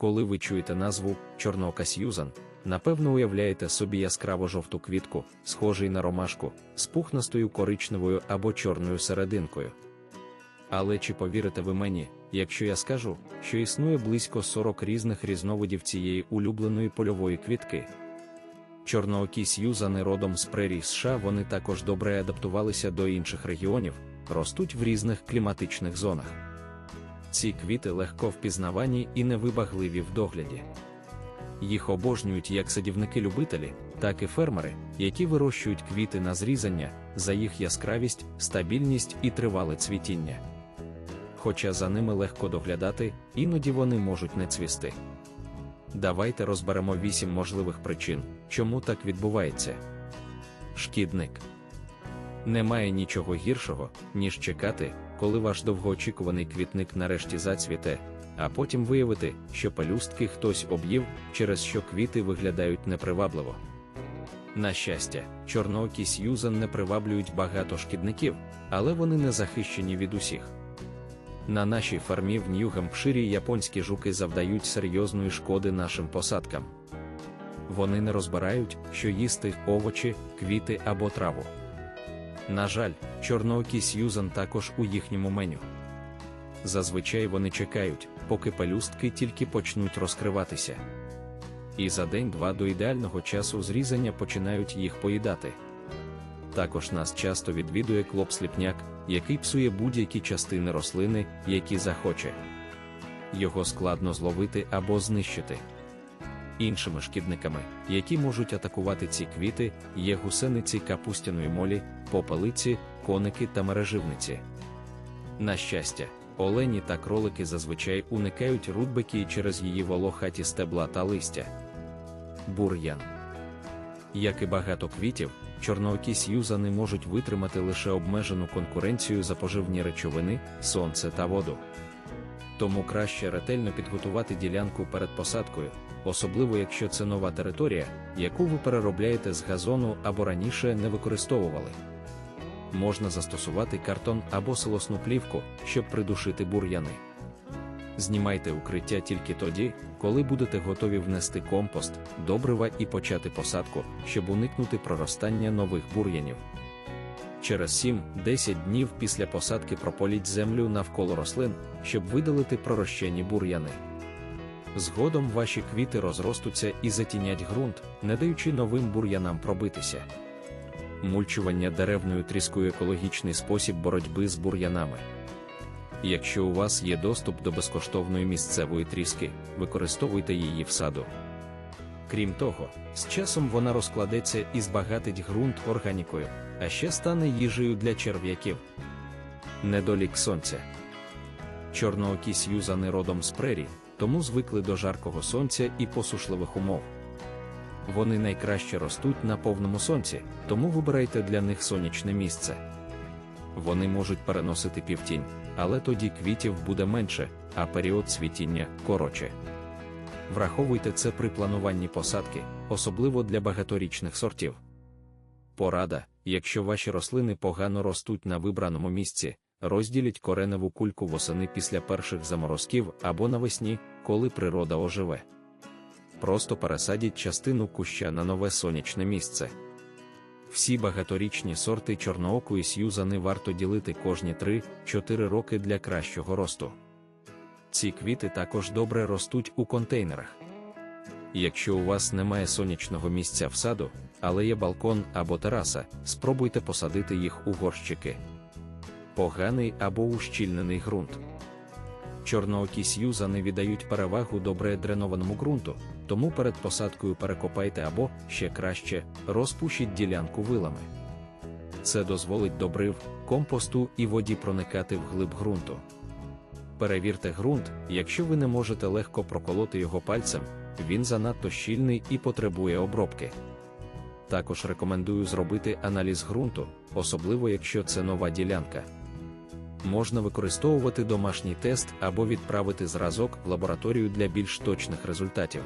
Коли ви чуєте назву Чорнока Сьюзан, напевно уявляєте собі яскраво жовту квітку, схожий на ромашку, з пухнастою коричневою або чорною серединкою. Але чи повірите ви мені, якщо я скажу, що існує близько 40 різних різновидів цієї улюбленої польової квітки? Чорноокі сьюзани родом з прерій США вони також добре адаптувалися до інших регіонів, ростуть в різних кліматичних зонах. Ці квіти легко впізнавані і невибагливі в догляді. Їх обожнюють як садівники-любителі, так і фермери, які вирощують квіти на зрізання за їх яскравість, стабільність і тривале цвітіння. Хоча за ними легко доглядати, іноді вони можуть не цвісти. Давайте розберемо вісім можливих причин, чому так відбувається. Шкідник немає нічого гіршого, ніж чекати, коли ваш довгоочікуваний квітник нарешті зацвіте, а потім виявити, що пелюстки хтось об'їв, через що квіти виглядають непривабливо. На щастя, чорноокі сьюзан не приваблюють багато шкідників, але вони не захищені від усіх. На нашій фармі в Нью-Гемпширі японські жуки завдають серйозної шкоди нашим посадкам. Вони не розбирають, що їсти овочі, квіти або траву. На жаль, чорноокі сьюзан також у їхньому меню. Зазвичай вони чекають, поки пелюстки тільки почнуть розкриватися. І за день-два до ідеального часу зрізання починають їх поїдати. Також нас часто відвідує клоп-сліпняк, який псує будь-які частини рослини, які захоче. Його складно зловити або знищити. Іншими шкідниками, які можуть атакувати ці квіти, є гусениці капустяної молі, попелиці, коники та мереживниці. На щастя, олені та кролики зазвичай уникають рудбеки через її волохаті стебла та листя. Бур'ян. Як і багато квітів, чорноокі сьюзани можуть витримати лише обмежену конкуренцію за поживні речовини, сонце та воду. Тому краще ретельно підготувати ділянку перед посадкою, особливо якщо це нова територія, яку ви переробляєте з газону або раніше не використовували. Можна застосувати картон або силосну плівку, щоб придушити бур'яни. Знімайте укриття тільки тоді, коли будете готові внести компост, добрива і почати посадку, щоб уникнути проростання нових бур'янів. Через 7-10 днів після посадки прополіть землю навколо рослин, щоб видалити пророщені бур'яни. Згодом ваші квіти розростуться і затінять ґрунт, не даючи новим бур'янам пробитися. Мульчування деревною тріскою екологічний спосіб боротьби з бур'янами. Якщо у вас є доступ до безкоштовної місцевої тріски, використовуйте її в саду. Крім того, з часом вона розкладеться і збагатить ґрунт органікою, а ще стане їжею для черв'яків. Недолік сонця. Чорноокі сьюзани родом з прерій, тому звикли до жаркого сонця і посушливих умов. Вони найкраще ростуть на повному сонці, тому вибирайте для них сонячне місце. Вони можуть переносити півтінь, але тоді квітів буде менше, а період цвітіння коротше. Враховуйте це при плануванні посадки, особливо для багаторічних сортів. Порада, якщо ваші рослини погано ростуть на вибраному місці, розділіть кореневу кульку восени після перших заморозків або навесні, коли природа оживе. Просто пересадіть частину куща на нове сонячне місце. Всі багаторічні сорти чорноокої сьюзани варто ділити кожні 3-4 роки для кращого росту. Ці квіти також добре ростуть у контейнерах. Якщо у вас немає сонячного місця в саду, але є балкон або тераса, спробуйте посадити їх у горщики. Поганий або ущільнений ґрунт. Чорноокі сьюзани віддають перевагу добре дренованому ґрунту, тому перед посадкою перекопайте або, ще краще, розпушіть ділянку вилами. Це дозволить добрив, компосту і воді проникати в глиб ґрунту. Перевірте ґрунт, якщо ви не можете легко проколоти його пальцем, він занадто щільний і потребує обробки. Також рекомендую зробити аналіз ґрунту, особливо якщо це нова ділянка. Можна використовувати домашній тест або відправити зразок в лабораторію для більш точних результатів.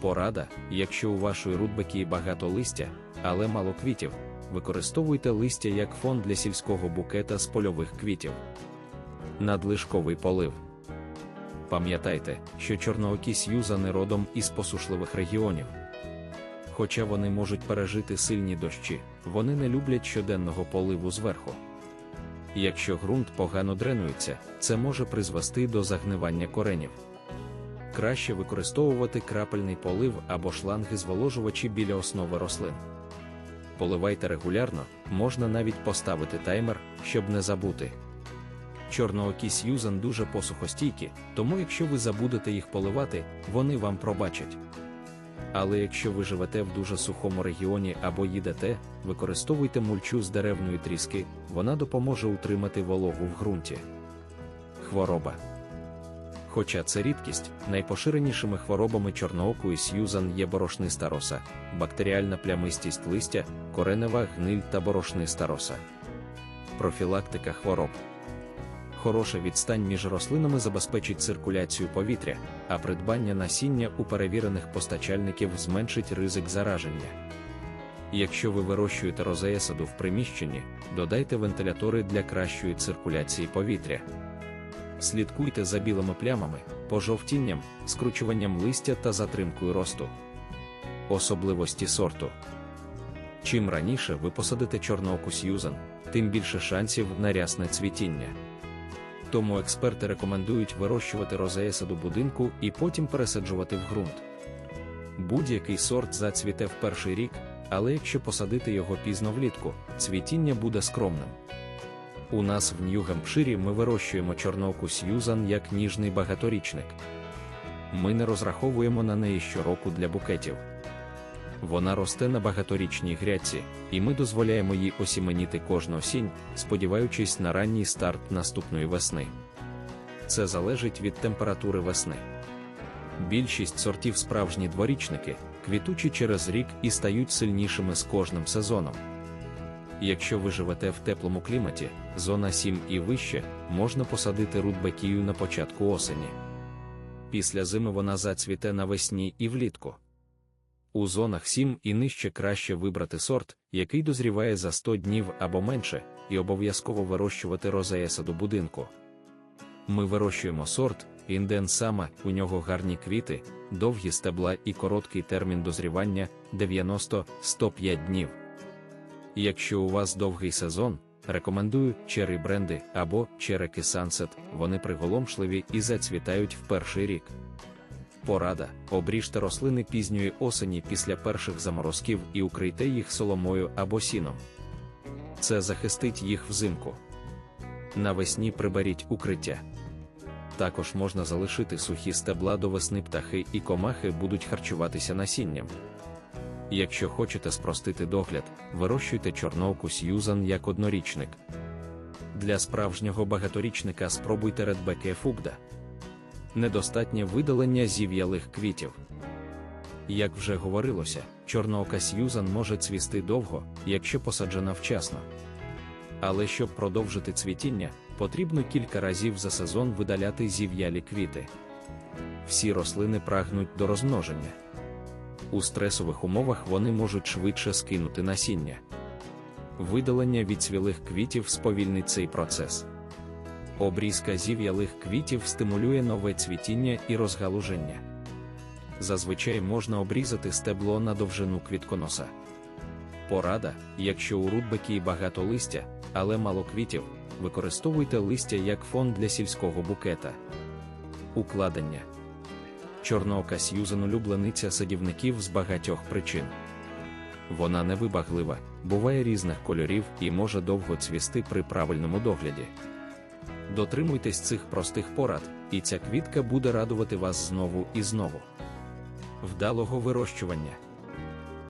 Порада, якщо у вашої рудбекі багато листя, але мало квітів, використовуйте листя як фон для сільського букета з польових квітів. Надлишковий полив. Пам'ятайте, що чорноокі Сьюзани родом із посушливих регіонів. Хоча вони можуть пережити сильні дощі, вони не люблять щоденного поливу зверху. Якщо ґрунт погано дренується, це може призвести до загнивання коренів. Краще використовувати крапельний полив або шланги зволожувачі біля основи рослин. Поливайте регулярно, можна навіть поставити таймер, щоб не забути. Чорноокі Сьюзан дуже посухостійкі, тому якщо ви забудете їх поливати, вони вам пробачать. Але якщо ви живете в дуже сухому регіоні або їдете, використовуйте мульчу з деревної тріски, вона допоможе утримати вологу в ґрунті. Хвороба. Хоча це рідкість, найпоширенішими хворобами чорноокої Сьюзан є борошниста роса, бактеріальна плямистість листя, коренева гниль та борошниста роса. Профілактика хвороб. Хороша відстань між рослинами забезпечить циркуляцію повітря, а придбання насіння у перевірених постачальників зменшить ризик зараження. Якщо ви вирощуєте розеясаду в приміщенні, додайте вентилятори для кращої циркуляції повітря. Слідкуйте за білими плямами, пожовтінням, скручуванням листя та затримкою росту. Особливості сорту. Чим раніше ви посадите чорнооку Сьюзан, тим більше шансів на рясне цвітіння. Тому експерти рекомендують вирощувати розея саду будинку і потім пересаджувати в ґрунт. Будь-який сорт зацвіте в перший рік, але якщо посадити його пізно влітку, цвітіння буде скромним. У нас в Нью-Гемпширі ми вирощуємо чорноку Сьюзан як ніжний багаторічник. Ми не розраховуємо на неї щороку для букетів. Вона росте на багаторічній грядці, і ми дозволяємо їй осіменіти кожну осінь, сподіваючись на ранній старт наступної весни. Це залежить від температури весни. Більшість сортів справжні дворічники, квітучі через рік і стають сильнішими з кожним сезоном. Якщо ви живете в теплому кліматі, зона 7 і вище, можна посадити рудбекію на початку осені. Після зими вона зацвіте навесні і влітку. У зонах 7 і нижче краще вибрати сорт, який дозріває за 100 днів або менше, і обов'язково вирощувати розея саду будинку. Ми вирощуємо сорт, інден сама, у нього гарні квіти, довгі стебла і короткий термін дозрівання 90-105 днів. Якщо у вас довгий сезон, рекомендую черри бренди або череки Sunset, вони приголомшливі і зацвітають в перший рік. Порада: обріжте рослини пізньої осені після перших заморозків і укрийте їх соломою або сіном. Це захистить їх взимку. Навесні приберіть укриття. Також можна залишити сухі стебла до весни птахи і комахи будуть харчуватися насінням. Якщо хочете спростити догляд, вирощуйте чорновку Сьюзан як однорічник. Для справжнього багаторічника спробуйте редбеке фугда. Недостатнє видалення зів'ялих квітів. Як вже говорилося, чорноока Сьюзан може цвісти довго, якщо посаджена вчасно. Але щоб продовжити цвітіння, потрібно кілька разів за сезон видаляти зів'ялі квіти. Всі рослини прагнуть до розмноження. У стресових умовах вони можуть швидше скинути насіння. Видалення відцвілих квітів сповільнить цей процес. Обрізка зів'ялих квітів стимулює нове цвітіння і розгалуження. Зазвичай можна обрізати стебло на довжину квітконоса. Порада, якщо у рудбекії багато листя, але мало квітів, використовуйте листя як фон для сільського букета. Укладення Чорноока Сьюзен улюблениця садівників з багатьох причин. Вона невибаглива, буває різних кольорів і може довго цвісти при правильному догляді. Дотримуйтесь цих простих порад, і ця квітка буде радувати вас знову і знову. Вдалого вирощування.